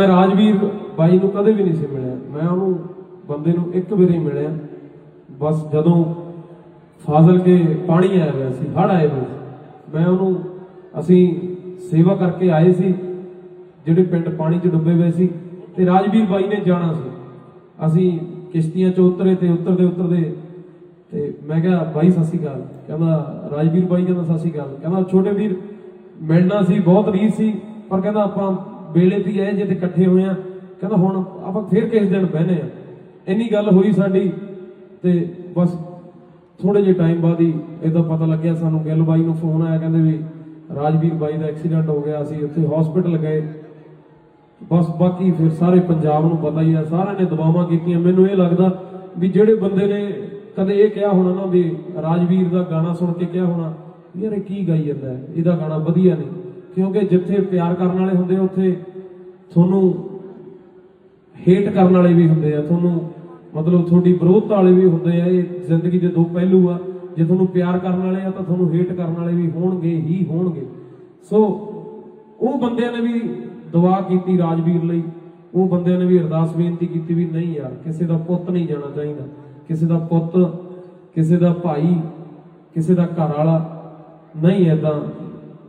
ਮੈਂ ਰਾਜਵੀਰ ਬਾਈ ਨੂੰ ਕਦੇ ਵੀ ਨਹੀਂ ਸੀ ਮਿਲਿਆ। ਮੈਂ ਉਹਨੂੰ ਬੰਦੇ ਨੂੰ ਇੱਕ ਵਾਰੀ ਹੀ ਮਿਲਿਆ। ਬਸ ਜਦੋਂ ਫਾਜ਼ਲ ਕੇ ਪਾਣੀ ਆਇਆ ਹੋਇਆ ਸੀ ਹੜ ਆਏ ਹੋਏ ਸੀ, ਮੈਂ ਉਹਨੂੰ ਅਸੀਂ ਸੇਵਾ ਕਰਕੇ ਆਏ ਸੀ, ਜਿਹੜੇ ਪਿੰਡ ਪਾਣੀ 'ਚ ਡੁੱਬੇ ਹੋਏ ਸੀ, ਤੇ ਰਾਜਵੀਰ ਬਾਈ ਨੇ ਜਾਣਾ ਸੀ। ਅਸੀਂ ਕਿਸ਼ਤੀਆਂ 'ਚ ਉਤਰੇ ਤੇ ਉਤਰਦੇ ਉਤਰਦੇ ਤੇ ਮੈਂ ਕਿਹਾ, ਬਾਈ, ਸਤਿ ਸ਼੍ਰੀ ਅਕਾਲ। ਕਹਿੰਦਾ, ਰਾਜਵੀਰ ਬਾਈ ਕਹਿੰਦਾ, ਸਤਿ ਸ਼੍ਰੀ ਅਕਾਲ। ਕਹਿੰਦਾ, ਛੋਟੇ ਵੀਰ, ਮਿਲਣਾ ਸੀ, ਬਹੁਤ ਰੀਸ ਸੀ, ਪਰ ਕਹਿੰਦਾ, ਆਪਾਂ ਵੇਲੇ ਤੇ ਆਏ ਜੇ ਇਕੱਠੇ ਹੋਏ ਆ। ਕਹਿੰਦਾ ਹੁਣ ਆਪਾਂ ਫੇਰ ਕਿਸ ਦਿਨ ਬਹਿਨੇ ਆ। ਇੰਨੀ ਗੱਲ ਹੋਈ ਸਾਡੀ ਤੇ ਬਸ ਥੋੜੇ ਜਿਹੇ ਟਾਈਮ ਬਾਅਦ ਹੀ ਇਹਦਾ ਪਤਾ ਲੱਗਿਆ ਸਾਨੂੰ ਗਿੱਲ ਬਾਈ ਨੂੰ ਫੋਨ ਆਇਆ, ਕਹਿੰਦੇ ਵੀ ਰਾਜਵੀਰ ਬਾਈ ਦਾ ਐਕਸੀਡੈਂਟ ਹੋ ਗਿਆ, ਅਸੀਂ ਉੱਥੇ ਹਸਪੀਟਲ ਗਏ। ਬਸ ਬਾਕੀ ਫਿਰ ਸਾਰੇ ਪੰਜਾਬ ਨੂੰ ਪਤਾ ਹੀ ਆ, ਸਾਰਿਆਂ ਨੇ ਦਬਾਵਾਂ ਕੀਤੀਆਂ। ਮੈਨੂੰ ਇਹ ਲੱਗਦਾ ਵੀ ਜਿਹੜੇ ਬੰਦੇ ਨੇ ਕਦੇ ਇਹ ਕਿਹਾ ਹੋਣਾ ਨਾ ਵੀ ਰਾਜਵੀਰ ਦਾ ਗਾਣਾ ਸੁਣ ਕੇ ਕਿਹਾ ਹੋਣਾ ਯਾਰ ਇਹ ਕੀ ਗਾਈ ਜਾਂਦਾ ਹੈ? ਇਹਦਾ ਗਾਣਾ ਵਧੀਆ ਨਹੀਂ। ਕਿਉਂਕਿ ਜਿੱਥੇ ਪਿਆਰ ਕਰਨ ਵਾਲੇ ਹੁੰਦੇ ਆ, ਉੱਥੇ ਤੁਹਾਨੂੰ ਹੇਟ ਕਰਨ ਵਾਲੇ ਵੀ ਹੁੰਦੇ ਆ। ਤੁਹਾਨੂੰ ਮਤਲਬ ਤੁਹਾਡੀ ਵਿਰੋਧਤਾ ਵਾਲੇ ਵੀ ਹੁੰਦੇ ਆ। ਇਹ ਜ਼ਿੰਦਗੀ ਦੇ ਦੋ ਪਹਿਲੂ ਆ। ਜੇ ਤੁਹਾਨੂੰ ਪਿਆਰ ਕਰਨ ਵਾਲੇ ਆ ਤਾਂ ਤੁਹਾਨੂੰ ਹੇਟ ਕਰਨ ਵਾਲੇ ਵੀ ਹੋਣਗੇ ਹੀ ਹੋਣਗੇ। ਸੋ ਉਹ ਬੰਦਿਆਂ ਨੇ ਵੀ ਦੁਆ ਕੀਤੀ ਰਾਜਵੀਰ ਲਈ। ਉਹ ਬੰਦਿਆਂ ਨੇ ਵੀ ਅਰਦਾਸ ਬੇਨਤੀ ਕੀਤੀ ਵੀ ਨਹੀਂ ਯਾਰ ਕਿਸੇ ਦਾ ਪੁੱਤ ਨਹੀਂ ਜਾਣਾ ਚਾਹੀਦਾ। ਕਿਸੇ ਦਾ ਪੁੱਤ ਕਿਸੇ ਦਾ ਭਾਈ ਕਿਸੇ ਦਾ ਘਰ ਵਾਲਾ ਨਹੀਂ ਏਦਾਂ